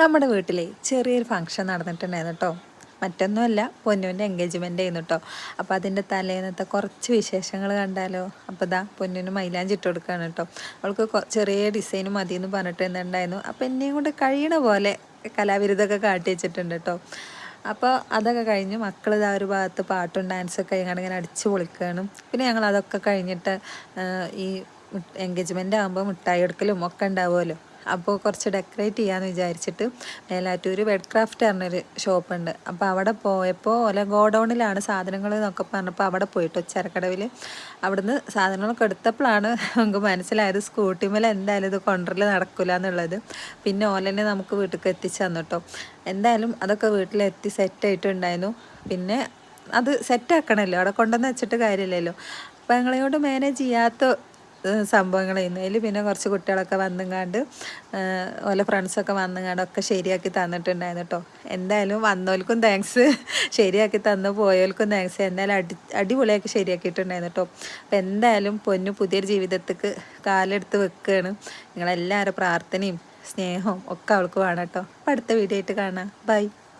നമ്മുടെ വീട്ടിലെ ചെറിയൊരു ഫംഗ്ഷൻ നടന്നിട്ടുണ്ടായിരുന്നു കേട്ടോ മറ്റൊന്നുമല്ല പൊന്നുവിന്റെ എൻഗേജ്മെന്റ് ആയിരുന്നു കേട്ടോ അപ്പോൾ അതിന്റെ തലേന്നത്തെ കുറച്ച് വിശേഷങ്ങൾ കണ്ടാലോ? അപ്പോൾ ഇതാ പൊന്നുവിന് മൈലാഞ്ചി ഇട്ട് കൊടുക്കുകയാണ് കേട്ടോ അവൾക്ക് ചെറിയ ഡിസൈൻ മതി എന്ന് പറഞ്ഞിട്ട് എന്തുണ്ടായിരുന്നു? അപ്പോൾ എന്നെയും കൊണ്ട് കഴിയണ പോലെ കലാവിരുദ്ധമൊക്കെ കാട്ടി വെച്ചിട്ടുണ്ട് കേട്ടോ അപ്പോൾ അതൊക്കെ കഴിഞ്ഞ് മക്കൾ ഇതാ ഒരു ഭാഗത്ത് പാട്ടും ഡാൻസൊക്കെ കഴിഞ്ഞാൽ ഇങ്ങനെ അടിച്ച് പൊളിക്കുകയാണ് പിന്നെ ഞങ്ങൾ അതൊക്കെ കഴിഞ്ഞിട്ട് ഈ എൻഗേജ്മെന്റ് ആകുമ്പോൾ മിഠായി എടുക്കലും ഒക്കെ ഉണ്ടാവുമല്ലോ. അപ്പോൾ കുറച്ച് ഡെക്കറേറ്റ് ചെയ്യാമെന്ന് വിചാരിച്ചിട്ട് മേലാറ്റൂർ വെഡ് ക്രാഫ്റ്റ് പറഞ്ഞൊരു ഷോപ്പുണ്ട് അപ്പോൾ അവിടെ പോയപ്പോൾ ഓല ഗോഡൗണിലാണ് സാധനങ്ങൾ എന്നൊക്കെ പറഞ്ഞപ്പോൾ അവിടെ പോയിട്ട് ചരക്കടവിൽ അവിടുന്ന് സാധനങ്ങളൊക്കെ എടുത്തപ്പോഴാണ് നമുക്ക് മനസ്സിലായത് സ്കൂട്ടിമേൽ എന്തായാലും ഇത് കൊണ്ടറിൽ നടക്കില്ല എന്നുള്ളത്. പിന്നെ ഓലനെ നമുക്ക് വീട്ടിലേക്ക് എത്തിച്ചു തന്നു എന്തായാലും അതൊക്കെ വീട്ടിലെത്തി സെറ്റായിട്ടുണ്ടായിരുന്നു പിന്നെ അത് സെറ്റാക്കണമല്ലോ അവിടെ കൊണ്ടുവന്ന് വെച്ചിട്ട് കാര്യമില്ലല്ലോ. അപ്പോൾ ഞങ്ങളെയോട് മാനേജ് ചെയ്യാത്ത സംഭവങ്ങളായിരുന്നു ചെയ്യുന്നതിൽ പിന്നെ കുറച്ച് കുട്ടികളൊക്കെ വന്നുങ്ങാണ്ട് ഓലെ ഫ്രണ്ട്സൊക്കെ വന്നുങ്ങാണ്ട് ഒക്കെ ശരിയാക്കി തന്നിട്ടുണ്ടായിരുന്നു കേട്ടോ എന്തായാലും വന്നോൽക്കും താങ്ക്സ് ശരിയാക്കി തന്നു പോയവർക്കും താങ്ക്സ് എന്തായാലും അടി അടിപൊളിയാക്കി ശരിയാക്കിയിട്ടുണ്ടായിരുന്നു കേട്ടോ അപ്പം എന്തായാലും പൊന്നു പുതിയൊരു ജീവിതത്തേക്ക് കാലെടുത്ത് വെക്കുകയാണ് നിങ്ങളെല്ലാവരും പ്രാർത്ഥനയും സ്നേഹവും ഒക്കെ അവൾക്ക് വേണം കേട്ടോ അപ്പം അടുത്ത വീഡിയോ ആയിട്ട് കാണാം. ബൈ